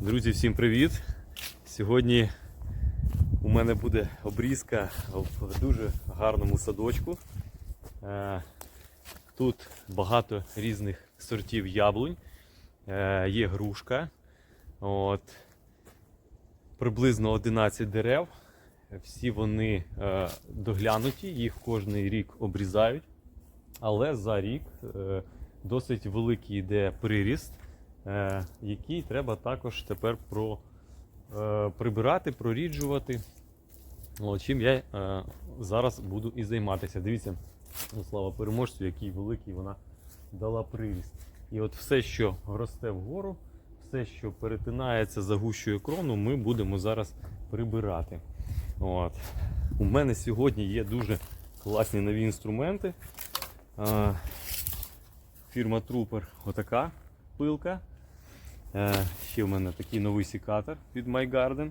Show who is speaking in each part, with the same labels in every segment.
Speaker 1: Друзі, всім привіт! Сьогодні у мене буде обрізка в дуже гарному садочку. Е, Тут багато різних сортів яблунь, Е, є грушка. От. Приблизно 11 дерев. Всі вони е, доглянуті, їх кожний рік обрізають. Але за рік досить великий йде приріст, який треба також тепер про, е, прибирати, проріджувати. Чим я е, зараз буду і займатися. Дивіться, ну, слава переможцю, який великий вона дала приріст. І от все, що росте вгору, все, що перетинається загущою крону, ми будемо зараз прибирати. От. У мене сьогодні є дуже класні нові інструменти. Фірма Trooper отака пилка. Е, Ще в мене такий новий секатор від MyGarden.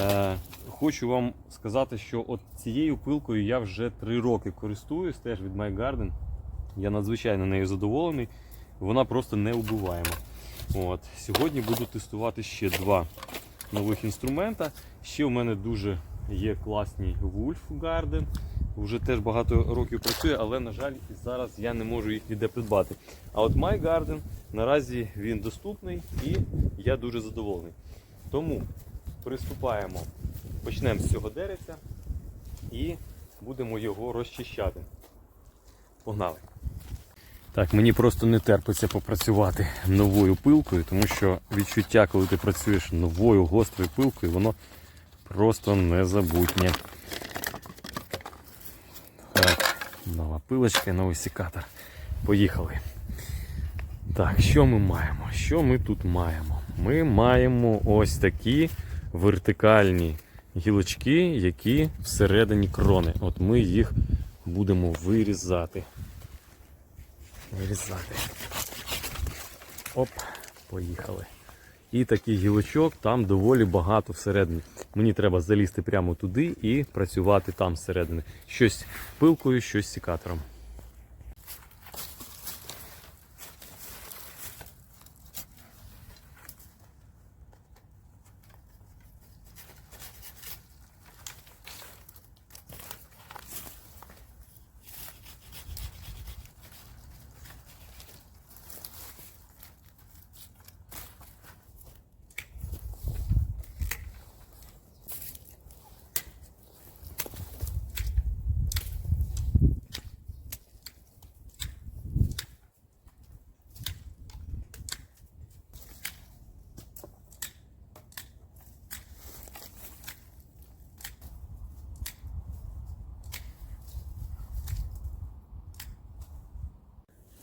Speaker 1: Е, Хочу вам сказати, що от цією пилкою я вже 3 роки користуюсь теж від MyGarden. Я надзвичайно нею задоволений. Вона просто не убиваєма. От. Сьогодні буду тестувати ще два нових інструмента. Ще у мене дуже є класний Wolf Garden. Вже теж багато років працює, але, на жаль, зараз я не можу їх ніде придбати. А от My Garden наразі він доступний і я дуже задоволений. Тому приступаємо. Почнемо з цього деревця і будемо його розчищати. Погнали! Так, мені просто не терпиться попрацювати новою пилкою, тому що відчуття, коли ти працюєш новою гострою пилкою, воно просто незабутнє. Так, нова пилочка, і новий секатор. Поїхали. Так, що ми маємо? Що ми тут маємо? Ми маємо ось такі вертикальні гілочки, які всередині крони. От ми їх будемо вирізати. Вирізати. Оп, поїхали. І такий гілочок там доволі багато всередині. Мені треба залізти прямо туди і працювати там всередині. Щось пилкою, щось секатором.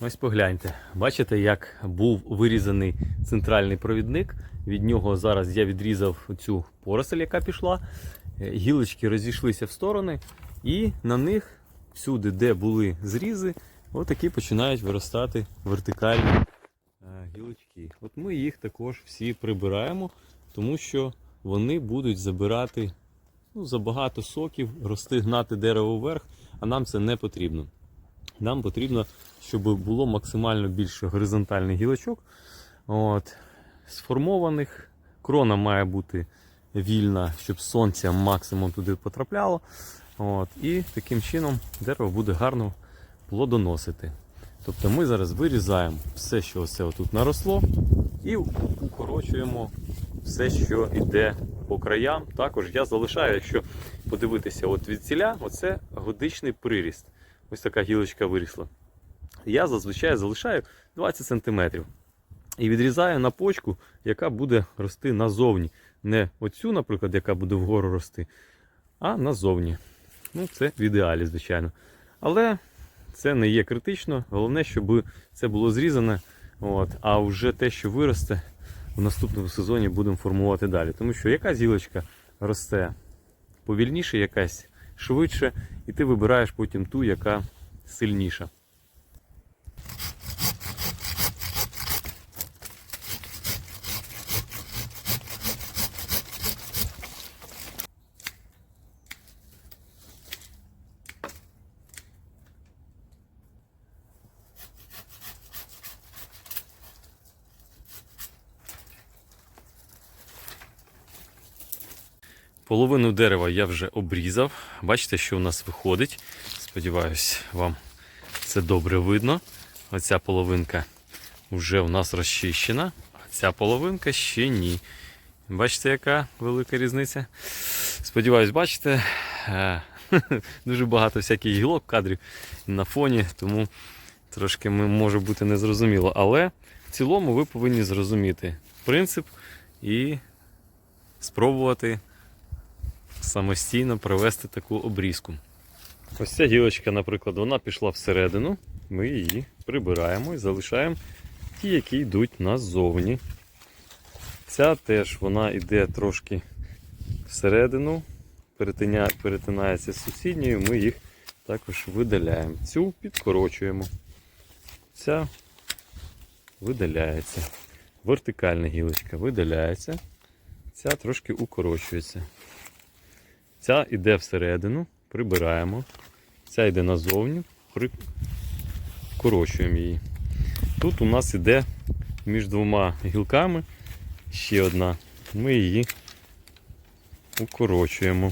Speaker 1: Ось погляньте. Бачите, як був вирізаний центральний провідник. Від нього зараз я відрізав цю поросель, яка пішла. Е, Гілочки розійшлися в сторони, і на них всюди, де були зрізи, отакі починають виростати вертикальні е, гілочки. От ми їх також всі прибираємо, тому що вони будуть забирати ну, забагато соків, рости гнати дерево вверх, а нам це не потрібно. Нам потрібно, щоб було максимально більше горизонтальних гілочок. От, сформованих. Крона має бути вільна, щоб сонця максимум туди потрапляло. От, і таким чином дерево буде гарно плодоносити. Тобто ми зараз вирізаємо все, що оце тут наросло, і укорочуємо все, що йде по краям. Також я залишаю, якщо подивитися от від ціля, оце годичний приріст. Ось така гілочка вирісла. Я зазвичай залишаю 20 см. І відрізаю на почку, яка буде рости назовні. Не оцю, наприклад, яка буде вгору рости, а назовні. Ну, це в ідеалі, звичайно. Але це не є критично. Головне, щоб це було зрізане. От. А вже те, що виросте, в наступному сезоні будемо формувати далі. Тому що якась гілочка росте повільніше, якась швидше, і ти вибираєш потім ту, яка сильніша. Половину дерева я вже обрізав. Бачите, що у нас виходить. Сподіваюсь, вам це добре видно. Оця половинка вже у нас розчищена, а ця половинка ще ні. Бачите, яка велика різниця? Сподіваюсь, бачите. Е, Дуже багато всяких гілок кадрів на фоні, тому трошки може бути незрозуміло. Але в цілому ви повинні зрозуміти принцип і спробувати самостійно провести таку обрізку. Ось ця гілочка, наприклад, вона пішла всередину. Ми її прибираємо і залишаємо ті, які йдуть назовні. Ця теж вона йде трошки всередину, перетинається з сусідньою, ми їх також видаляємо. Цю підкорочуємо. Ця видаляється. Вертикальна гілочка видаляється. Ця трошки укорочується. Ця йде всередину, прибираємо. Ця йде назовні, прикорочуємо її. Тут у нас іде між двома гілками ще одна. Ми її укорочуємо.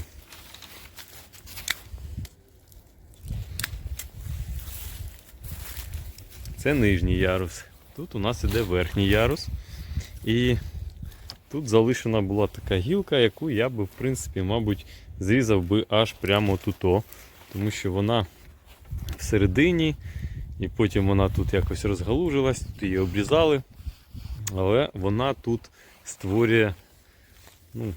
Speaker 1: Це нижній ярус. Тут у нас іде верхній ярус. І тут залишена була така гілка, яку я би, в принципі, мабуть, зрізав би аж прямо туто. Тому що вона всередині, і потім вона тут якось розгалужилась, тут її обрізали. Але вона тут створює, ну,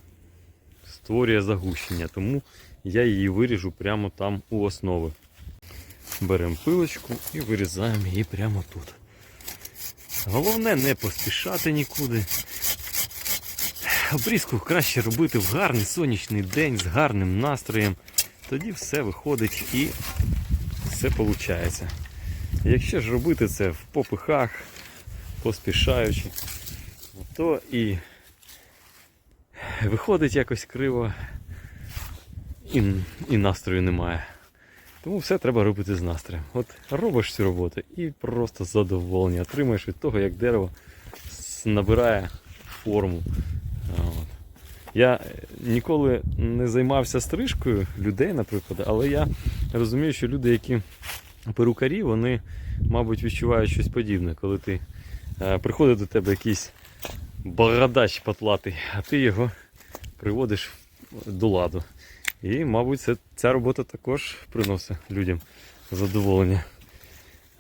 Speaker 1: створює загущення, тому я її виріжу прямо там у основи. Беремо пилочку і вирізаємо її прямо тут. Головне не поспішати нікуди. Обрізку краще робити в гарний сонячний день з гарним настроєм. Тоді все виходить і все виходить. Якщо ж робити це в попихах, поспішаючи, то і виходить якось криво, і, і настрою немає. Тому все треба робити з настроєм. От робиш цю роботу і просто задоволення отримаєш від того, як дерево набирає форму. От. Я ніколи не займався стрижкою людей, наприклад, але я розумію, що люди, які перукарі, вони, мабуть, відчувають щось подібне, коли ти е, приходить до тебе якийсь бородач потлатий, а ти його приводиш до ладу. І, мабуть, це, ця робота також приносить людям задоволення.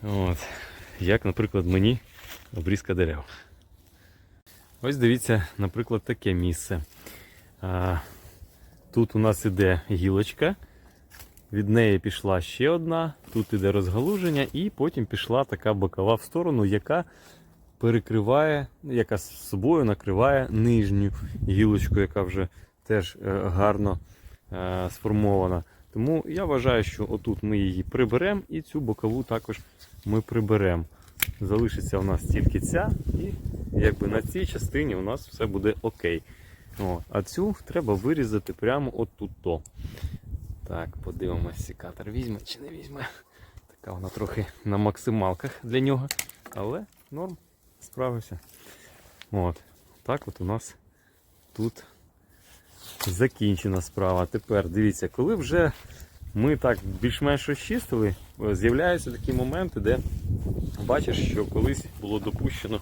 Speaker 1: От. Як, наприклад, мені обрізка дерев. Ось дивіться, наприклад, таке місце. Тут у нас іде гілочка, від неї пішла ще одна, тут іде розгалуження, і потім пішла така бокова в сторону, яка перекриває, яка з собою накриває нижню гілочку, яка вже теж е, гарно е, сформована. Тому я вважаю, що отут ми її приберемо і цю бокову також ми приберемо. Залишиться у нас тільки ця, і якби на цій частині у нас все буде окей. О, а цю треба вирізати прямо отут-то. Так, подивимось, секатор візьме чи не візьме. Така вона трохи на максималках для нього. Але норм, справився. От. Так от у нас тут закінчена справа. Тепер дивіться, коли вже ми так більш-менш розчистили, з'являються такі моменти, де бачиш, що колись було допущено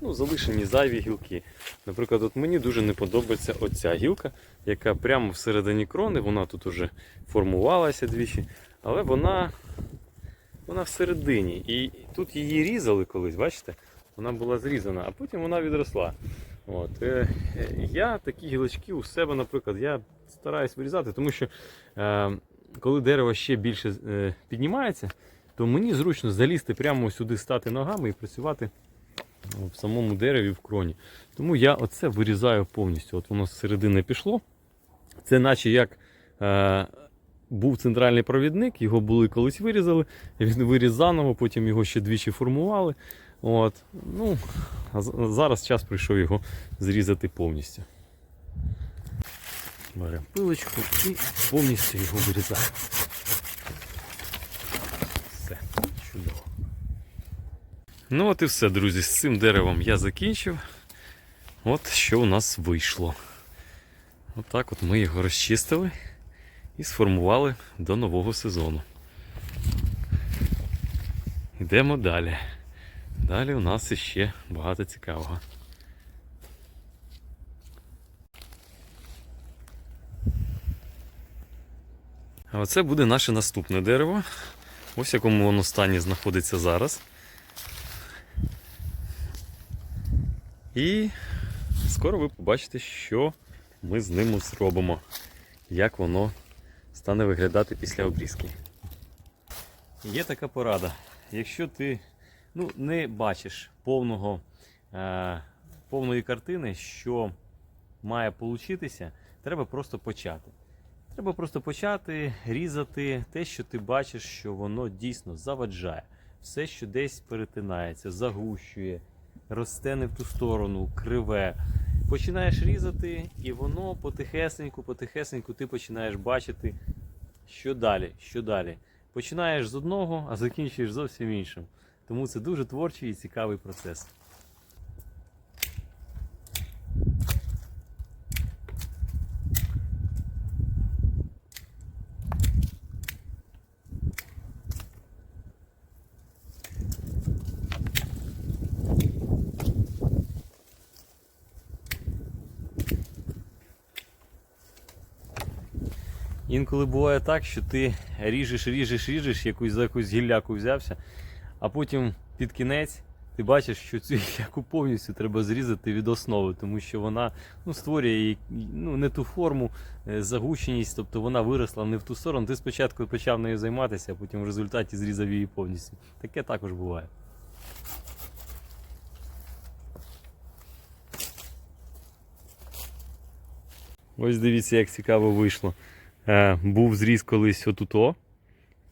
Speaker 1: ну, залишені зайві гілки. Наприклад, от мені дуже не подобається оця гілка, яка прямо всередині крони, вона тут уже формувалася двічі, але вона, вона всередині. І тут її різали колись, бачите? Вона була зрізана, а потім вона відросла. От. е, Я такі гілочки у себе, наприклад, я стараюсь вирізати, тому що е, коли дерево ще більше е, піднімається, то мені зручно залізти прямо сюди, стати ногами і працювати в самому дереві в кроні. Тому я оце вирізаю повністю. От воно з середини пішло. Це наче як е, був центральний провідник, його були колись вирізали, він виріз заново, потім його ще двічі формували. От. Ну, а зараз час прийшов його зрізати повністю. Беремо пилочку і повністю його вирізаємо. Все, чудово. Ну от і все, друзі. З цим деревом я закінчив. От що у нас вийшло. Отак от ми його розчистили і сформували до нового сезону. Йдемо далі. Далі у нас іще багато цікавого. Оце буде наше наступне дерево. Ось в якому воно стані знаходиться зараз. І скоро ви побачите, що ми з ним зробимо, як воно стане виглядати після обрізки. Є така порада. Якщо ти ну, не бачиш повного, е, повної картини, що має получитися, треба просто почати. Треба просто почати різати те, що ти бачиш, що воно дійсно заваджає. Все, що десь перетинається, загущує, росте не в ту сторону, криве. Починаєш різати, і воно потихесеньку, потихесеньку ти починаєш бачити, що далі, що далі. Починаєш з одного, а закінчуєш зовсім іншим. Тому це дуже творчий і цікавий процес. Інколи буває так, що ти ріжеш, ріжеш, ріжеш, якусь за якусь гілляку взявся, а потім під кінець ти бачиш, що цю гілляку повністю треба зрізати від основи, тому що вона ну, створює ну, не ту форму, е, загущеність, тобто вона виросла не в ту сторону. Ти спочатку почав нею займатися, а потім в результаті зрізав її повністю. Таке також буває. Ось дивіться, як цікаво вийшло. Е, був зріз колись отуто,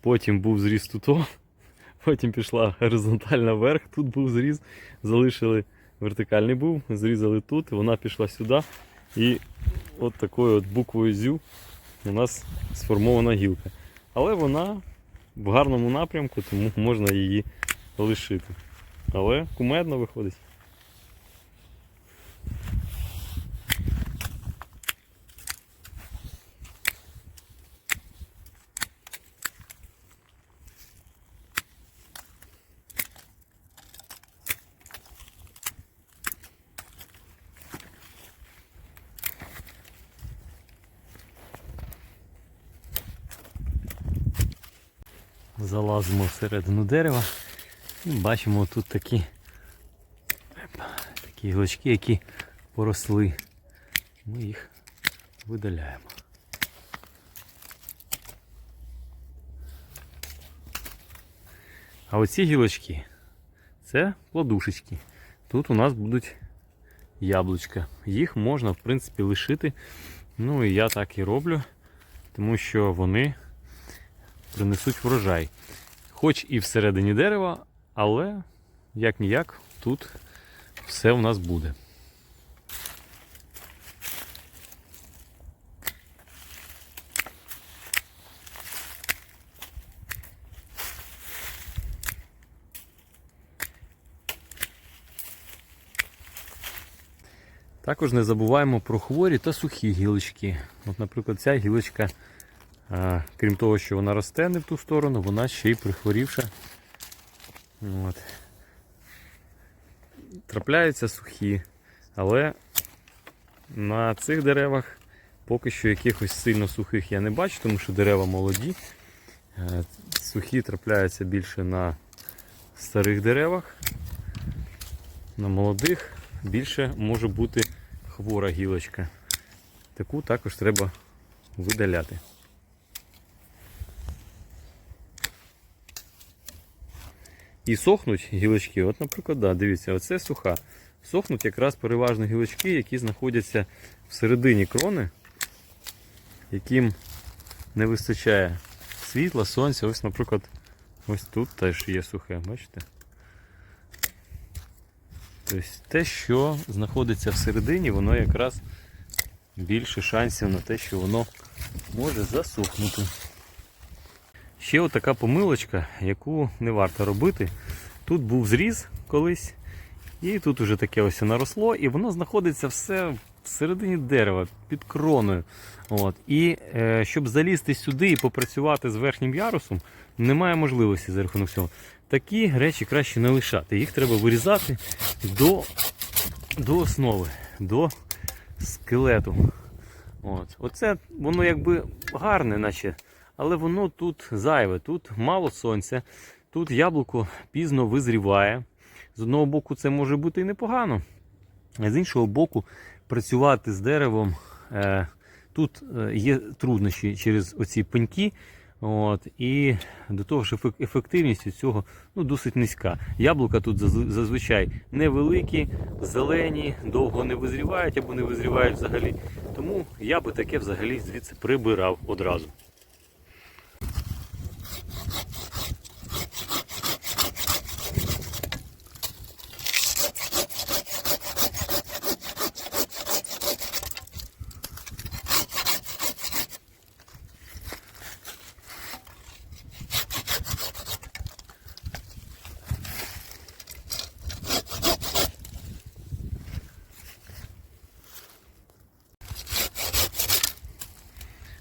Speaker 1: потім був зріз туто, потім пішла горизонтальна вверх, тут був зріз, залишили вертикальний був, зрізали тут, вона пішла сюди. І от такою от буквою зю у нас сформована гілка. Але вона в гарному напрямку, тому можна її лишити. Але кумедно виходить. Залазимо всередину дерева і бачимо тут такі, такі гілочки, які поросли. Ми їх видаляємо. А оці гілочки це плодушечки. Тут у нас будуть яблучка. Їх можна, в принципі, лишити. Ну і я так і роблю, тому що вони принесуть врожай. Хоч і всередині дерева, але як ніяк тут все у нас буде. Також не забуваємо про хворі та сухі гілочки. От, наприклад, ця гілочка крім того, що вона росте не в ту сторону, вона ще й прихворівша. От. Трапляються сухі, але на цих деревах поки що якихось сильно сухих я не бачу, тому що дерева молоді. Сухі трапляються більше на старих деревах, на молодих більше може бути хвора гілочка. Таку також треба видаляти. І сохнуть гілочки. От, наприклад, да, дивіться, оце суха. Сохнуть якраз переважно гілочки, які знаходяться всередині крони, яким не вистачає світла, сонця. Ось, наприклад, ось тут теж є сухе, бачите? Тобто те, що знаходиться всередині, воно якраз більше шансів на те, що воно може засохнути. Ще отака помилочка, яку не варто робити. Тут був зріз колись, і тут уже таке ось наросло, і воно знаходиться все всередині дерева, під кроною. От. І е, щоб залізти сюди і попрацювати з верхнім ярусом, немає можливості за рахунок цього. Такі речі краще не лишати. Їх треба вирізати до, до основи, до скелету. От. Оце воно якби гарне, наче, але воно тут зайве, тут мало сонця, тут яблуко пізно визріває. З одного боку, це може бути і непогано, а з іншого боку, працювати з деревом. Е, тут е, є труднощі через оці пеньки. От, і до того ж ефективність від цього ну, досить низька. Яблука тут зазвичай невеликі, зелені, довго не визрівають або не визрівають взагалі. Тому я би таке взагалі звідси прибирав одразу.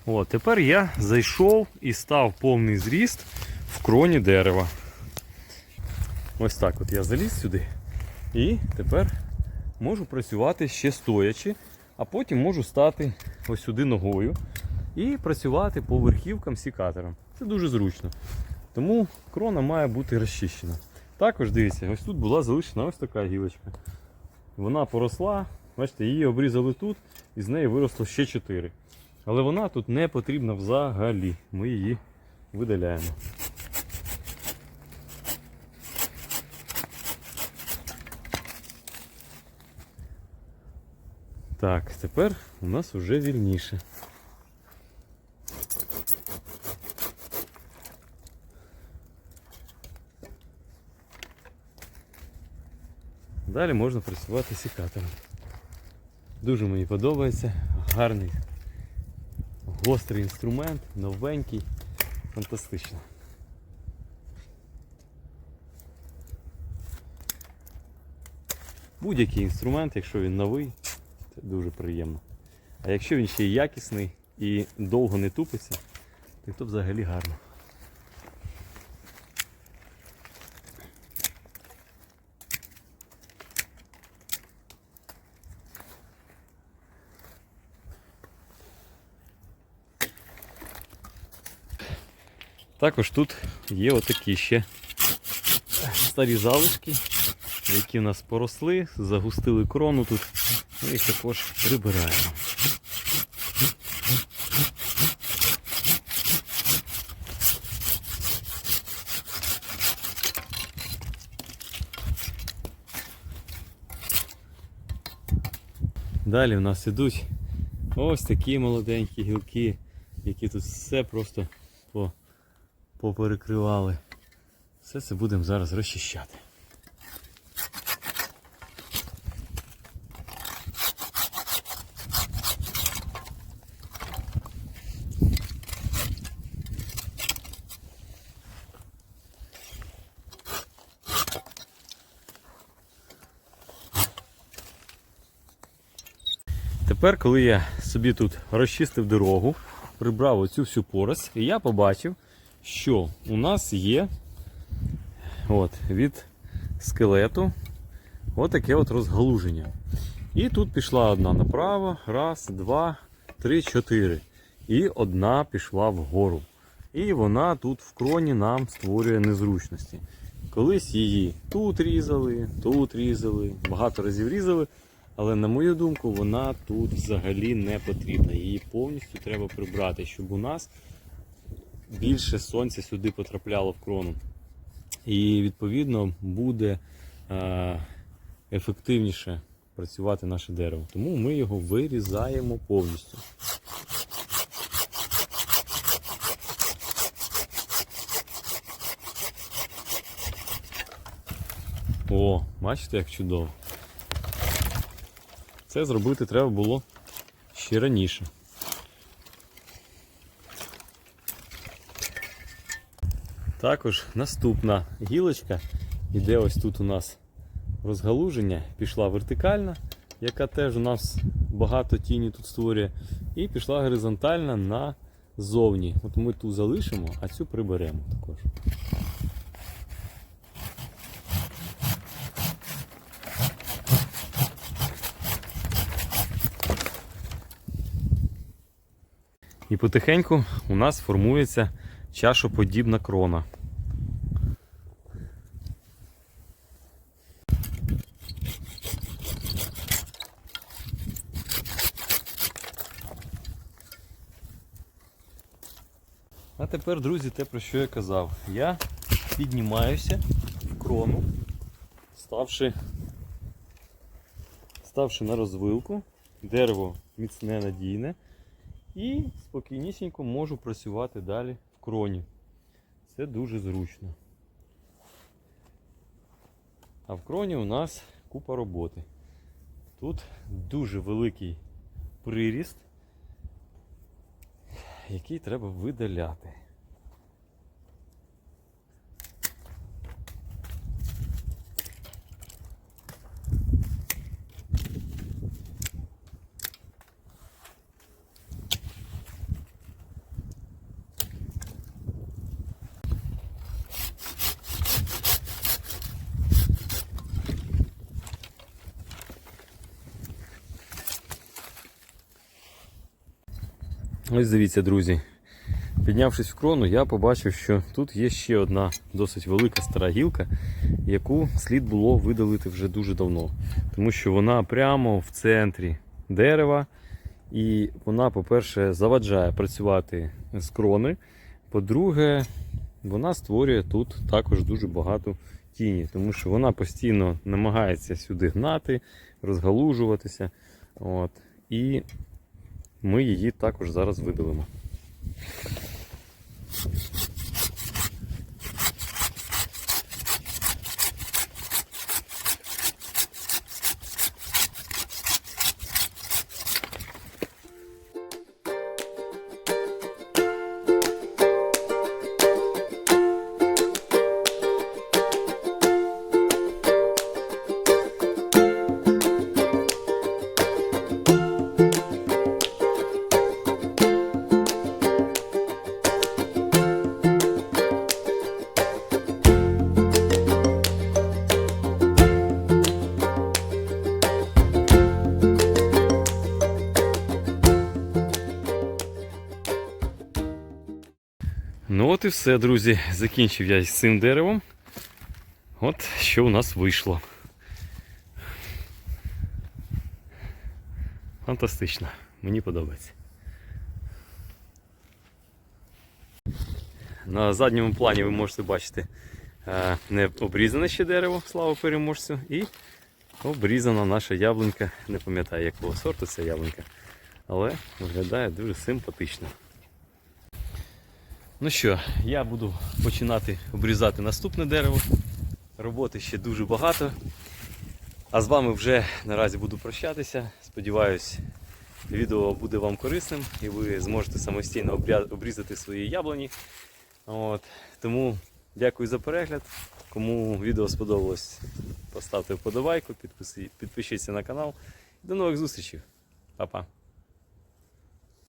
Speaker 1: От, тепер я зайшов і став повний зріст в кроні дерева. Ось так от я заліз сюди. І тепер можу працювати ще стоячи, а потім можу стати ось сюди ногою і працювати по верхівкам сікатором. Це дуже зручно. Тому крона має бути розчищена. Також дивіться, ось тут була залишена ось така гілочка. Вона поросла, бачите, її обрізали тут, і з неї виросло ще 4. Але вона тут не потрібна взагалі. Ми її видаляємо. Так, тепер у нас вже вільніше. Далі можна працювати сікатором. Дуже мені подобається. Гарний гострий інструмент, новенький, фантастично. Будь-який інструмент, якщо він новий, це дуже приємно. А якщо він ще й якісний і довго не тупиться, то взагалі гарно. Також тут є отакі ще старі залишки, які в нас поросли, загустили крону тут. Ми їх також прибираємо. Далі в нас ідуть ось такі молоденькі гілки, які тут все просто по поперекривали. Все це будемо зараз розчищати. Тепер, коли я собі тут розчистив дорогу, прибрав оцю всю порость, і я побачив, що у нас є от, від скелету отаке от розгалуження. І тут пішла одна направо, раз, два, три, чотири. І одна пішла вгору. І вона тут в кроні нам створює незручності. Колись її тут різали, тут різали, багато разів різали. Але на мою думку, вона тут взагалі не потрібна. Її повністю треба прибрати, щоб у нас більше сонця сюди потрапляло в крону. І відповідно буде е, ефективніше працювати наше дерево. Тому ми його вирізаємо повністю. О, бачите, як чудово. Це зробити треба було ще раніше. Також наступна гілочка іде ось тут у нас розгалуження, пішла вертикальна, яка теж у нас багато тіні тут створює. І пішла горизонтальна на зовні. От ми ту залишимо, а цю приберемо також. І потихеньку у нас формується чашоподібна крона. Тепер, друзі, те, про що я казав. Я піднімаюся в крону, ставши, ставши на розвилку, дерево міцне, надійне, і спокійнісінько можу працювати далі в кроні. Це дуже зручно. А в кроні у нас купа роботи. Тут дуже великий приріст, який треба видаляти. Ось дивіться, друзі. Піднявшись в крону, я побачив, що тут є ще одна досить велика стара гілка, яку слід було видалити вже дуже давно. Тому що вона прямо в центрі дерева. І вона, по-перше, заваджає працювати з крони. По-друге, вона створює тут також дуже багато тіні, тому що вона постійно намагається сюди гнати, розгалужуватися. От. І ми її також зараз видалимо. От і все, друзі. Закінчив я з цим деревом. От що у нас вийшло. Фантастично. Мені подобається. На задньому плані ви можете бачити е, не обрізане ще дерево, слава переможцю, і обрізана наша яблунька. Не пам'ятаю якого сорту ця яблунька, але виглядає дуже симпатично. Ну що, я буду починати обрізати наступне дерево. Роботи ще дуже багато. А з вами вже наразі буду прощатися. Сподіваюсь, відео буде вам корисним і ви зможете самостійно обрізати свої яблуні. От. Тому дякую за перегляд. Кому відео сподобалось, поставте вподобайку, підпишіться на канал. До нових зустрічей. Па-па.